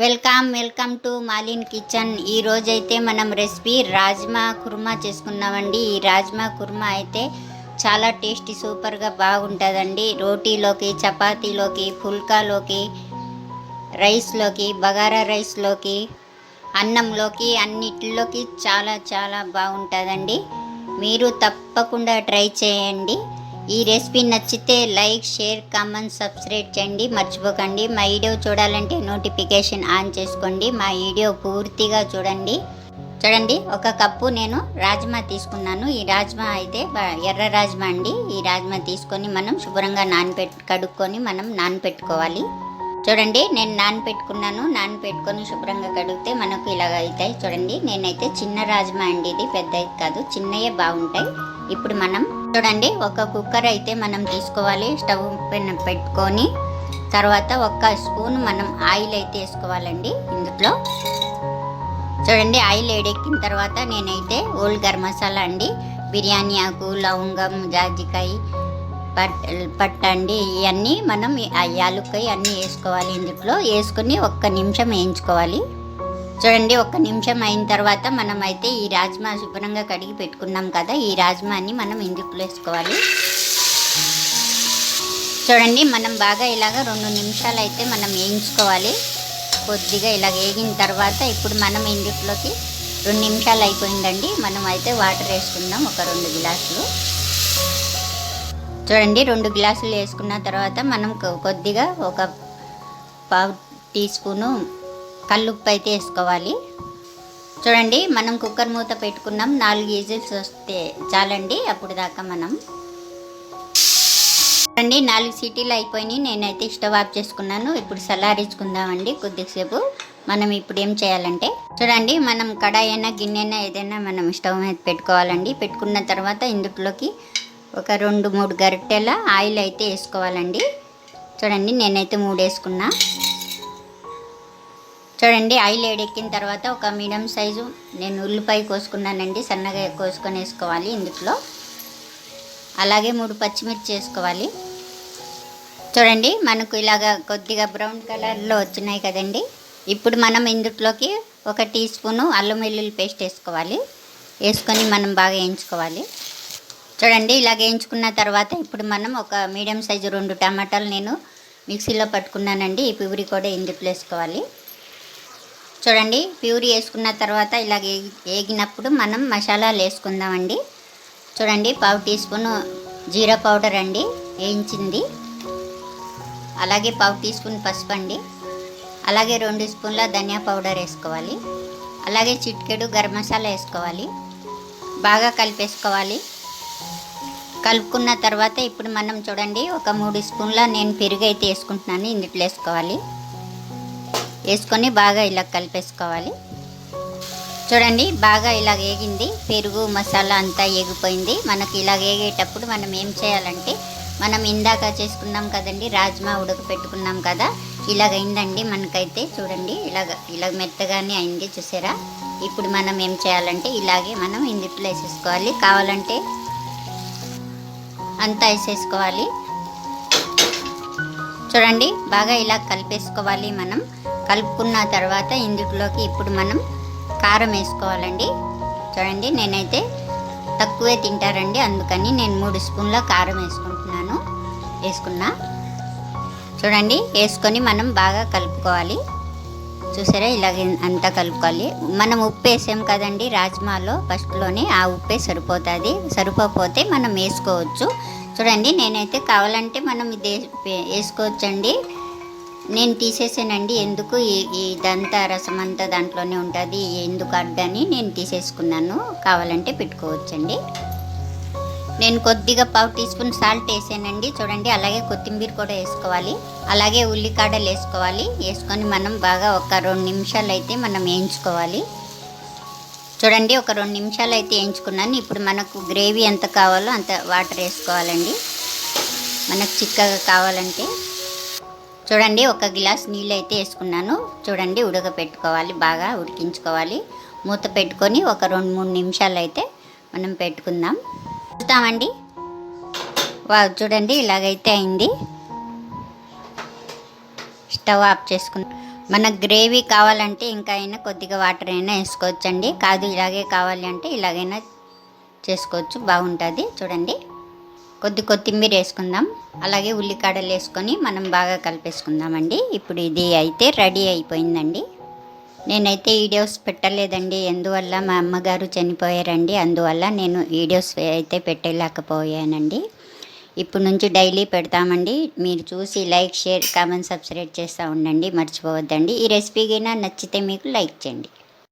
Welcome welcome to Malin kitchen. ఈరోజైతే మనం recipe rajma kurma చేసుకున్నామండి ఈ రాజ్మా కుర్మా అయితే చాలా టేస్టీ సూపర్గా బాగుంటుందండి. రోటీలోకి చపాతీలోకి పుల్కాలోకి రైస్లోకి బగారా రైస్లోకి అన్నంలోకి అన్నిటిలోకి చాలా చాలా బాగుంటుందండి. మీరు తప్పకుండా ట్రై చేయండి. ఈ రెసిపీ నచ్చితే లైక్ షేర్ కామెంట్ సబ్స్క్రైబ్ చేయండి. మర్చిపోకండి. మా వీడియో చూడాలంటే నోటిఫికేషన్ ఆన్ చేసుకోండి. మా వీడియో పూర్తిగా చూడండి. చూడండి ఒక కప్పు నేను రాజ్మా తీసుకున్నాను. ఈ రాజ్మా అయితే ఎర్ర రాజ్మా అండి. ఈ రాజ్మా తీసుకొని మనం శుభ్రంగా నానబెట్ కడుక్కొని మనం నానబెట్టుకోవాలి చూడండి నేను నానపెట్టుకున్నాను నానపెట్టుకొని శుభ్రంగా కడిగితే మనకు ఇలాగ అవుతాయి. చూడండి నేనైతే చిన్న రాజ్మా అండి ఇది పెద్దది కాదు చిన్నయే బాగుంటాయి. ఇప్పుడు మనం చూడండి ఒక కుక్కర్ అయితే మనం తీసుకోవాలి. స్టవ్ పైన పెట్టుకొని తర్వాత ఒక స్పూన్ మనం ఆయిల్ అయితే వేసుకోవాలండి ఇందులో. చూడండి ఆయిల్ వేడెక్కిన తర్వాత నేనైతే ఓల్డ్ గరం మసాలా అండి. బిర్యానీ ఆకు లవంగం జాజికాయ పట్ పట్ట ఇవన్నీ మనం ఆ యాలుక్కాయ అన్నీ వేసుకోవాలి. ఇందులో వేసుకుని ఒక్క నిమిషం వేయించుకోవాలి. చూడండి ఒక్క నిమిషం అయిన తర్వాత మనం అయితే ఈ రాజ్మా శుభ్రంగా కడిగి పెట్టుకున్నాం కదా ఈ రాజ్మాని మనం ఇందులో వేసుకోవాలి. చూడండి మనం బాగా ఇలాగ రెండు నిమిషాలు అయితే మనం వేయించుకోవాలి. కొద్దిగా ఇలా వేగిన తర్వాత ఇప్పుడు మనం ఇందులోకి రెండు నిమిషాలు అయిపోయిందండి. మనం అయితే వాటర్ వేసుకుందాం ఒక రెండు గ్లాసులు. చూడండి రెండు గ్లాసులు వేసుకున్న తర్వాత మనం కొద్దిగా ఒక పావు టీ స్పూను కల్లుప్పు అయితే వేసుకోవాలి. చూడండి మనం కుక్కర్ మూత పెట్టుకున్నాం. నాలుగు ఈజిల్స్ వస్తే చాలండి అప్పుడు దాకా మనం. చూడండి నాలుగు సిటీలు అయిపోయినాయి. నేనైతే స్టవ్ ఆఫ్ చేసుకున్నాను. ఇప్పుడు సలారించుకుందామండి కొద్దిసేపు. మనం ఇప్పుడు ఏం చేయాలంటే చూడండి మనం కడాయి అయినా గిన్నె అయినా ఏదైనా మనం స్టవ్ మీద పెట్టుకోవాలండి. పెట్టుకున్న తర్వాత ఇందులోకి ఒక రెండు మూడు గరిటెల ఆయిల్ అయితే వేసుకోవాలండి. చూడండి నేనైతే మూడు వేసుకున్నా చూడండి ఆయిల్ ఏడెక్కిన తర్వాత ఒక మీడియం సైజు నేను ఉల్లిపాయ కోసుకున్నానండి. సన్నగా కోసుకొని వేసుకోవాలి ఇందులో. అలాగే మూడు పచ్చిమిర్చి వేసుకోవాలి. చూడండి మనకు ఇలాగ కొద్దిగా బ్రౌన్ కలర్లో వచ్చినాయి కదండి. ఇప్పుడు మనం ఇందులోకి ఒక టీ స్పూను అల్లం వెల్లుల్లి పేస్ట్ వేసుకోవాలి. వేసుకొని మనం బాగా వేయించుకోవాలి. చూడండి ఇలా వేయించుకున్న తర్వాత ఇప్పుడు మనం ఒక మీడియం సైజు రెండు టమాటాలు నేను మిక్సీలో పట్టుకున్నానండి. ఈ ప్యూరీ కూడా ఇందులో వేసుకోవాలి? చూడండి ప్యూరీ వేసుకున్న తర్వాత ఇలా వేగినప్పుడు మనం మసాలాలు వేసుకుందామండి. చూడండి పావు టీ స్పూన్ జీరా పౌడర్ అండి వేయించింది. అలాగే పావు టీ స్పూన్ పసుపు అండి. అలాగే రెండు స్పూన్ల ధనియా పౌడర్ వేసుకోవాలి. అలాగే చిటికెడు గరం మసాలా వేసుకోవాలి. బాగా కలిపేసుకోవాలి. కలుపుకున్న తర్వాత ఇప్పుడు మనం చూడండి ఒక మూడు స్పూన్ల నేను పెరుగు అయితే వేసుకుంటున్నాను. ఇందులో వేసుకోవాలి. వేసుకొని బాగా ఇలా కలిపేసుకోవాలి. చూడండి బాగా ఇలా వేగింది. పెరుగు మసాలా అంతా ఏగిపోయింది. మనకి ఇలా వేగేటప్పుడు మనం ఏం చేయాలంటే మనం ఇందాక చేసుకున్నాం కదండి రాజ్మా ఉడకపెట్టుకున్నాం కదా ఇలాగ అయిందండి మనకైతే. చూడండి ఇలాగ ఇలాగ మెత్తగానే అయింది చూసారా? ఇప్పుడు మనం ఏం చేయాలంటే ఇలాగే మనం ఇందుట్లో వేసేసుకోవాలి. కావాలంటే అంతా వేసేసుకోవాలి. చూడండి బాగా ఇలా కలిపేసుకోవాలి మనం. కలుపుకున్న తర్వాత ఇందులోకి ఇప్పుడు మనం కారం వేసుకోవాలండి. చూడండి నేనైతే తక్కువే తింటారండి అందుకని నేను మూడు స్పూన్ల కారం వేసుకుంటున్నాను. వేసుకున్నా. చూడండి వేసుకొని మనం బాగా కలుపుకోవాలి. చూసారా? ఇలాగ అంతా కలుపుకోవాలి. మనం ఉప్పు వేసాం కదండి రాజ్మాలో ఫస్ట్లోనే ఆ ఉప్పే సరిపోతుంది. సరిపోతే మనం వేసుకోవచ్చు. చూడండి నేనైతే కావాలంటే మనం ఇది వేసుకోవచ్చండి. నేను తీసేసానండి. ఎందుకు ఇదంతా రసం అంతా దాంట్లోనే ఉంటుంది ఎందుకు అడ్డని నేను తీసేసుకున్నాను. కావాలంటే పెట్టుకోవచ్చండి. నేను కొద్దిగా పావు టీ స్పూన్ సాల్ట్ వేసానండి. చూడండి అలాగే కొత్తిమీర కూడా వేసుకోవాలి. అలాగే ఉల్లికాడలు వేసుకోవాలి. వేసుకొని మనం బాగా ఒక రెండు నిమిషాలు అయితే మనం వేయించుకోవాలి. చూడండి ఒక రెండు నిమిషాలు అయితే వేయించుకున్నాను. ఇప్పుడు మనకు గ్రేవీ ఎంత కావాలో అంత వాటర్ వేసుకోవాలండి. మనకు చిక్కగా కావాలంటే. చూడండి ఒక గ్లాస్ నీళ్ళు అయితే వేసుకున్నాను. చూడండి ఉడకపెట్టుకోవాలి బాగా ఉడికించుకోవాలి. మూత పెట్టుకొని ఒక రెండు మూడు నిమిషాలు అయితే మనం పెట్టుకుందాం. చూస్తామండి వా చూడండి ఇలాగైతే అయింది. స్టవ్ ఆఫ్ చేసుకుని మన గ్రేవీ కావాలంటే ఇంకా అయినా కొద్దిగా వాటర్ అయినా వేసుకోవచ్చండి. కాదు ఇలాగే కావాలి అంటే ఇలాగైనా చేసుకోవచ్చు బాగుంటుంది. చూడండి కొద్ది కొత్తిమీర వేసుకుందాం. అలాగే ఉల్లికాడలు వేసుకొని మనం బాగా కలిపేసుకుందామండి. ఇప్పుడు ఇది అయితే రెడీ అయిపోయిందండి. నేనైతే వీడియోస్ పెట్టలేదండి. ఎందువల్ల మా అమ్మగారు చనిపోయారండి. అందువల్ల నేను వీడియోస్ అయితే పెట్టలేకపోయానండి. ఇప్పుడు నుంచి డైలీ పెడతామండి. మీరు చూసి లైక్ షేర్ కామెంట్ సబ్స్క్రైబ్ చేస్తూ ఉండండి. మర్చిపోవద్దండి. ఈ రెసిపీ కైనా నచ్చితే మీకు లైక్ చేయండి.